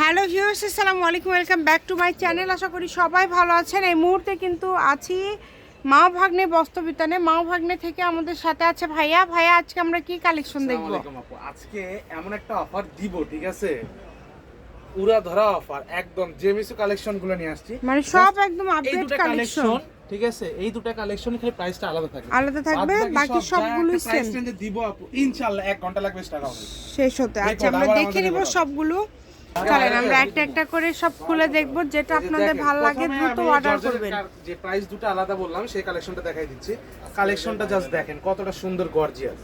Hello viewers আসসালামু আলাইকুম welcome back to my channel. আশা করি সবাই ভালো আছেন। এই মুহূর্তে কিন্তু আছি মা ভাগ্নে বস্ত্রবিতানে মা ভাগ্নে থেকে আমাদের সাথে আছে ভাইয়া। ভাইয়া আজকে আমরা কি কালেকশন দেখব। আজকে এমন একটা অফার দিব ঠিক আছে? উড়া ধরা অফার একদম জেমিসু কালেকশনগুলো নিয়ে আসছি। মানে সব একদম আপডেট কালেকশন ঠিক আছে? এই দুটো কালেকশন খালি প্রাইসটা আলাদা থাকবে আলাদা থাকবে বাকি সবগুলোই সেম প্রাইস রেঞ্জে দিব আপু। ইনশাআল্লাহ 1 ঘণ্টা লাগবে স্টার্ট হবে শেষ হতে। আচ্ছা আমরা দেখে নিব। সবগুলো। চলেন আমরা একটা একটা করে সব খুলে দেখব যেটা আপনাদের ভালো লাগে দ্রুত অর্ডার করবেন। যে প্রাইস দুটো আলাদা বললাম সেই কালেকশনটা দেখাই দিচ্ছি। কালেকশনটা জাস্ট দেখেন কতটা সুন্দর গর্জিয়াস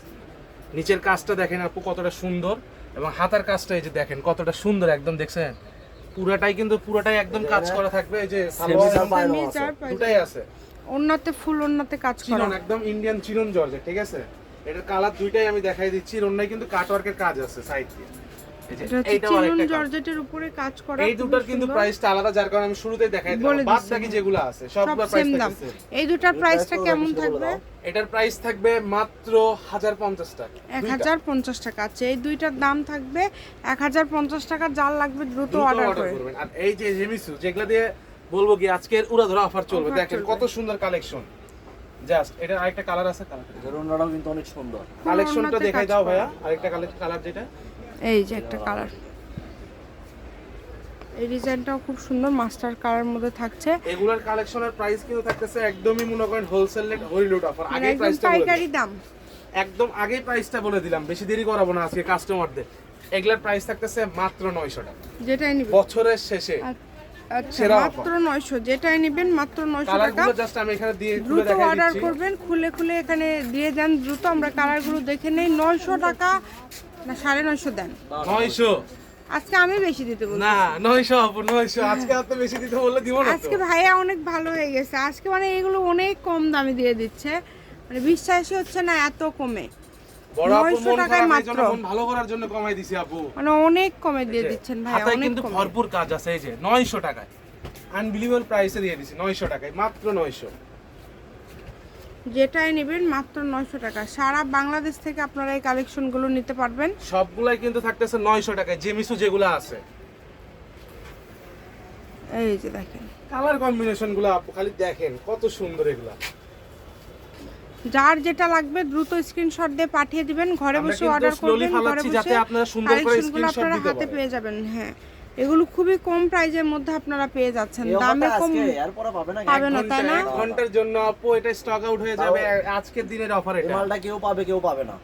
নিচের কাজটা দেখেন আপু কতটা সুন্দর এবং হাতার কাজটা এই যে দেখেন কতটা সুন্দর একদম দেখছেন? পুরাটাই কিন্তু পুরাটাই একদম কাজ করা থাকবে এই যে দুটাই আছে। অন্যতে ফুল অন্যতে কাজ করা। একদম ইন্ডিয়ান চিরন জর্জেট ঠিক আছে? এটার কালার দুইটাই আমি দেখাই দিচ্ছি। রন্নাই কিন্তু কাটওয়ার্কের কাজ আছে সাইড দিয়ে। এই যে, এটা হচ্ছে এইটাও চিনুন আরেকটা কাজ। জর্জেটের উপরে কাজ করা এই দুটার কিন্তু প্রাইসটা আলাদা যার কারণে আমি শুরুতেই দেখাই দিলাম। বাদ বাকি। যেগুলো আছে সবগুলোর প্রাইস দাম। এই দুটার প্রাইসটা কেমন থাকবে? এটার প্রাইস থাকবে মাত্র হাজার পঞ্চাশ টাকা। এক হাজার পঞ্চাশ টাকা। আছে এই দুইটার দাম থাকবে এক হাজার পঞ্চাশ টাকা যার লাগবে দ্রুত দ্রুত অর্ডার অর্ডার করবেন। আর এই যে জেমিসু যেগুলো দিয়ে বলব কি আজকের উড়াধরা অফার চলবে। দেখেন কত সুন্দর কালেকশন জাস্ট এটা আরেকটা কালার আছে কালার কিন্তু অনেক সুন্দর। কালেকশনটা দেখাই দাও ভাইয়া আরেকটা কালার যেটা। এই যে একটা কালার এই ডিজাইনটাও খুব সুন্দর মাস্টার কালার মধ্যে থাকছে। এগুলোর কালেকশনের প্রাইস কিন্তু থাকতেছে একদমই মনে করেন হোলসেল রেট হরিলুট অফার আগে প্রাইসটা পাইকারি। দাম। একদম আগেই প্রাইসটা বলে দিলাম বেশি দেরি করাবো না আজকে কাস্টমারদের এগুলার প্রাইস থাকতেছে মাত্র নয়শো টাকা। যেটাই নিবেন। বছরের শেষে। আচ্ছা মাত্র নয়শো যেটাই নিবেন মাত্র নয়শো টাকা। কালারগুলো জাস্ট আমি এখানে দিয়ে দ্রুত অর্ডার করবেন খুলে খুলে এখানে দিয়ে যান দ্রুত আমরা কালারগুলো দেখে নেই। নয়শো টাকা না সাড়ে নয়শো দেন। নয়শো? আজকে আমি বেশি দিতে বলব না নয়শো আপু নয়শো। আজকে এত বেশি দিতে বললে দিব না আজকে ভাইয়া অনেক ভালো হয়ে গেছে। আজকে মানে এগুলো অনেক কম দামে দিয়ে দিচ্ছে। মানে বিশ্বাসই হচ্ছে না এত কমে। বড় 900 মন টাকায় মাত্র। ভালো করার জন্য কমাই দিছি আপু। মানে অনেক কমে দিয়ে দিচ্ছেন অনেক কিন্তু ভরপুর কাজ আছে এই যে নয়শো টাকায়। আনবিলিভেবল প্রাইসে দিয়ে দিছি নয়শো টাকায় মাত্র নয়শো। যেটাই নেবেন মাত্র নয়শো টাকা। সারা বাংলাদেশ থেকে আপনারা এই কালেকশনগুলো নিতে পারবেন। সবগুলাই কিন্তু থাকতেছে নয়শো টাকায় জেমিসু যেগুলো আছে। এই যে দেখেন। কালার কম্বিনেশনগুলো আপু খালি দেখেন কত সুন্দর এগুলা। যার যেটা লাগবে দ্রুত স্ক্রিনশট দিয়ে পাঠিয়ে দিবেন। ঘরে বসে অর্ডার করবেন ঘরে বসে যাতে আপনারা সুন্দর করে কালেকশনগুলো আপনারা হাতে পেয়ে যাবেন হ্যাঁ। এগুলো খুবই কম প্রাইজের মধ্যে আপনারা পেয়ে যাচ্ছেন। দামে কম পাবে না তাই না? ঘণ্টার জন্য আপু এটা স্টক আউট হয়ে যাবে। আজকের দিনের অফার এটা। মালটা কেউ পাবে কেউ পাবে না।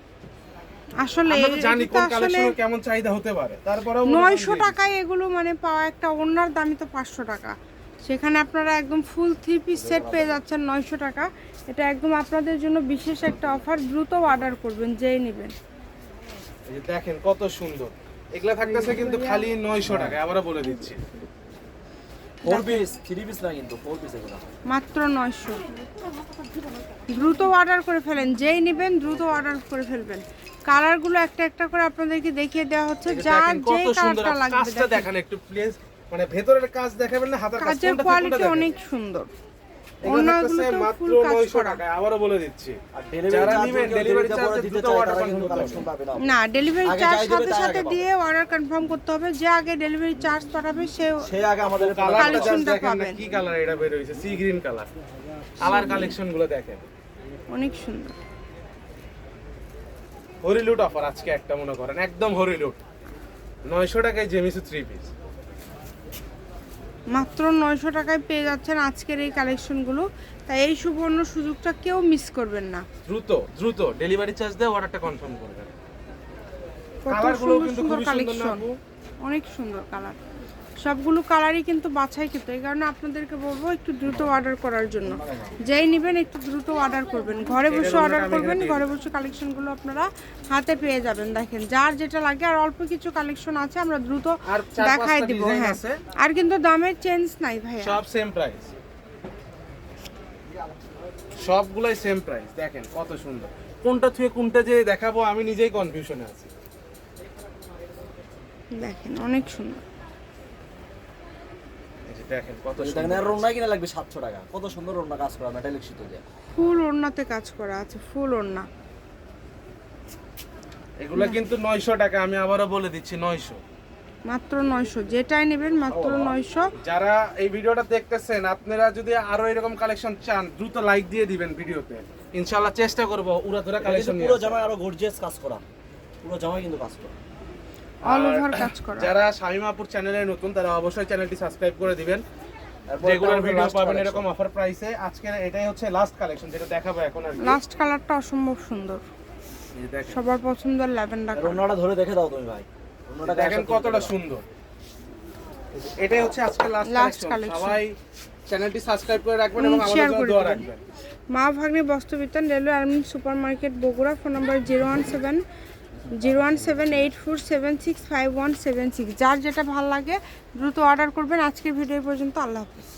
আসলে জানি কোন কালেকশনের কেমন চাহিদা হতে পারে। তারপরেও নয়শো টাকায় এগুলো মানে পাওয়া একটা ওনার দামই তো পাঁচশো টাকা। সেখানে আপনারা একদম ফুল থ্রি পিস সেট পেয়ে যাচ্ছেন নয়শো টাকা। এটা একদম আপনাদের জন্য বিশেষ একটা অফার দ্রুত অর্ডার করবেন যেই নেবেন। এই দেখেন কত সুন্দর। এগুলা থাকতেছে কিন্তু খালি নয়শো টাকা আবারও বলে দিচ্ছি। ফোর পিস থ্রি পিস না কিন্তু ফোর পিস এগুলো। মাত্র নয়শো। দ্রুত অর্ডার করে ফেলেন যেই নেবেন দ্রুত অর্ডার করে ফেলবেন। কালারগুলো একটা একটা করে আপনাদেরকে দেখিয়ে দেওয়া হচ্ছে যে যার যেই কালারটা লাগবে কাজটা দেখেন। একটু প্লিজ মানে ভেতরের কাজ দেখাবেন না হাতের কাজ কাজের কোনটা থেকে কোনটা কোয়ালিটি অনেক সুন্দর। মাত্র 900 টাকায় আবারও বলে দিচ্ছি। যারা চার্জ ডেলিভারি চার্জ দিতে অর্ডার কনফার্ম করতে কালেকশন হবে পাবে না। না ডেলিভারি চার্জ সাথে সাথে দিয়ে অর্ডার কনফার্ম করতে হবে যে আগে ডেলিভারি চার্জ পাঠাবে সে আগে আমাদের পাবেন। কি কালার এটা বের হইছে সি গ্রিন কালার কালার কালেকশনগুলো দেখেন। অনেক সুন্দর। হরিলুট অফার আজকে একটা মনে করেন একদম হরিলুট। নয়শো টাকায় জেমিসু থ্রি পিস মাত্র নয়শো টাকায় পেয়ে যাচ্ছেন আজকের এই কালেকশনগুলো। তাই এই সুবর্ণ সুযোগটা কেউ মিস করবেন না। দ্রুত দ্রুত ডেলিভারি চার্জ দিয়ে অর্ডারটা কনফার্ম করবেন কত সুন্দর সুন্দর কালেকশন অনেক সুন্দর কালার সবগুলো কালারই কিন্তু বাছাই কিন্তু এই কারণে আপনাদেরকে বলব একটু দ্রুত অর্ডার করার জন্য। যেই নেবেন একটু দ্রুত অর্ডার করবেন। ঘরে বসে অর্ডার করবেন ঘরে বসে কালেকশনগুলো আপনারা হাতে পেয়ে যাবেন। দেখেন যার যেটা লাগে আর অল্প কিছু কালেকশন আছে আমরা দ্রুত দেখাই দিব হ্যাঁ। আর কিন্তু দামের চেঞ্জ নাই ভাই সব সেম প্রাইস সবগুলাই সেম প্রাইস দেখেন কত সুন্দর। কোনটা থেকে কোনটা যে দেখাবো আমি নিজেই কনফিউশনে আছি। দেখেন অনেক সুন্দর। দেখেন কত দেখেন আর রোনা কিনা লাগবে সাতশো টাকা। কত সুন্দর রোনা কাজ করা মেটালিক সুতো দিয়ে। ফুল ওড়নাতে কাজ করা আছে ফুল ওড়না। এগুলো কিন্তু নয়শো টাকা আমি আবারও বলে দিচ্ছি নয়শো। মাত্র নয়শো যেটাই নেবেন মাত্র নয়শো। যারা এই ভিডিওটা দেখতেছেন আপনারা যদি আরও এরকম কালেকশন চান দ্রুত লাইক দিয়ে দিবেন ভিডিওতে। ইনশাআল্লাহ চেষ্টা করব উড়াধুরা কালেকশন পুরো জামায় আরও গর্জিয়াস কাজ করা। পুরো জামায় কিন্তু কাজ করা। অল ওভার কাজ করা। যারা শামিমাপুর চ্যানেলে নতুন তারা অবশ্যই চ্যানেলটি সাবস্ক্রাইব করে দিবেন। রেগুলার ভিডিও পাবেন এরকম অফার প্রাইসে আজকে এটাই হচ্ছে লাস্ট কালেকশন যেটা দেখাবো এখন আর লাস্ট কালারটা অসম্ভব সুন্দর। সবার পছন্দের ল্যাভেন্ডার ধরে দেখে দাও তুমি ভাই। ওনাটা দেখেন কতটা সুন্দর। এটাই হচ্ছে আজকে লাস্ট কালেকশন সবাই চ্যানেলটি সাবস্ক্রাইব করে রাখবেন এবং আমাদের জন্য দোয়া রাখবেন। মা ভাগ্নে বস্ত্রবিতান railway Armin super market Bogura phone number zero one seven zero one seven eight four seven six five one seven six. যার যেটা ভালো লাগে, দ্রুত অর্ডার করবেন। আজকের ভিডিও পর্যন্ত। আল্লাহ হাফিজ।